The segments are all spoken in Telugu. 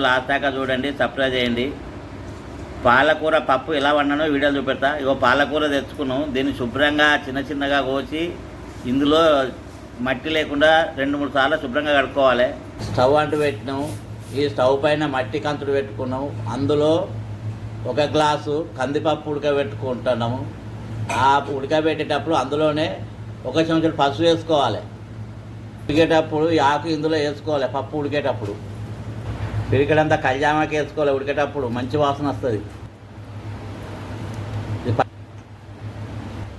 లాస్ట్ దాకా చూడండి సబ్స్క్రైబ్ చేయండి. పాలకూర పప్పు ఎలా వండానో వీడియో చూపెడతా. ఇగో పాలకూర తెచ్చుకున్నాం. దీన్ని శుభ్రంగా చిన్న చిన్నగా కోసి ఇందులో మట్టి లేకుండా రెండు మూడు సార్లు శుభ్రంగా కడుక్కోవాలి. స్టవ్ అంటూ పెట్టినాం. ఈ స్టవ్ పైన మట్టి కంతుడు పెట్టుకున్నాం. అందులో ఒక గ్లాసు కందిపప్పు ఉడకబెట్టుకుంటున్నాము. ఆ ఉడకబెట్టేటప్పుడు అందులోనే ఒక చెంచుడు పసుపు వేసుకోవాలి. ఉడికేటప్పుడు ఆకు ఇందులో వేసుకోవాలి పప్పు ఉడికేటప్పుడు. పిరికడంతా కళ్యామాకి వేసుకోవాలి ఉడికేటప్పుడు మంచి వాసన వస్తుంది.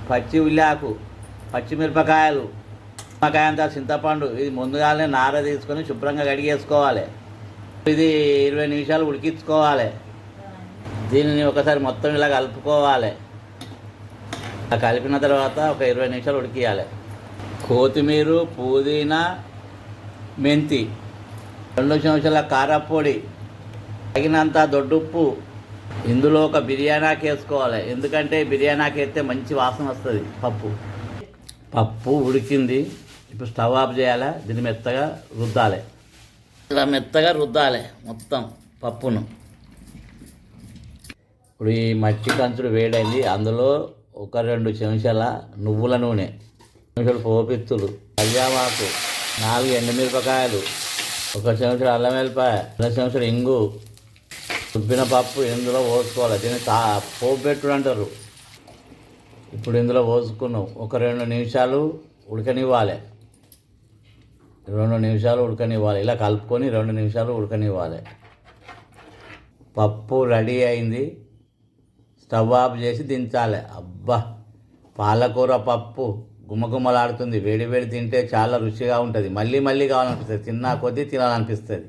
పచ్చి ఉల్లాకు పచ్చిమిరపకాయలు మిరపకాయ చింతపండు ఇది ముందుగానే నార తీసుకొని శుభ్రంగా కడిగేసుకోవాలి ఇది ఇరవై నిమిషాలు ఉడికించుకోవాలి. దీనిని ఒకసారి మొత్తం ఇలా కలుపుకోవాలి. కలిపిన తర్వాత ఒక ఇరవై నిమిషాలు ఉడికియాలి. కొత్తిమీర పుదీనా మెంతి రెండు చెంచాల కారపొడి తగినంత దొడ్డుప్పు. ఇందులో ఒక బిర్యానాకి వేసుకోవాలి ఎందుకంటే బిర్యానాకి వేస్తే మంచి వాసన వస్తుంది పప్పు. పప్పు ఉడికింది. ఇప్పుడు స్టవ్ ఆఫ్ చేయాలి? దీన్ని మెత్తగా రుద్దాలి. ఇలా మెత్తగా రుద్దాలి మొత్తం పప్పును. ఇప్పుడు ఈ మట్టి కంచుడు వేడైంది. అందులో ఒక రెండు చెంచాల నువ్వుల నూనె చెంచాలు పోపిత్తులు కళ్యామాకు నాలుగు ఎండుమిరపకాయలు ఒక సంవత్సరం అల్లం వెల్లిపాయ రెండు సంవత్సరం ఇంగు తుప్పిన పప్పు ఇందులో పోసుకోవాలి. దీన్ని తా పోబెట్టుడు అంటారు. ఇప్పుడు ఇందులో పోసుకున్నాం. ఒక రెండు నిమిషాలు ఉడకనివ్వాలి. రెండు నిమిషాలు ఉడకనివ్వాలి. ఇలా కలుపుకొని రెండు నిమిషాలు ఉడకనివ్వాలి. పప్పు రెడీ అయింది. స్టవ్ ఆఫ్ చేసి దించాలి. అబ్బా పాలకూర పప్పు. గుమగుమలాడుతుంది వేడి వేడి తింటే చాలా రుచిగా ఉంటుంది. మళ్ళీ మళ్ళీ కావాలనిపిస్తుంది. తిన్నా కొద్దీ తినాలనిపిస్తుంది.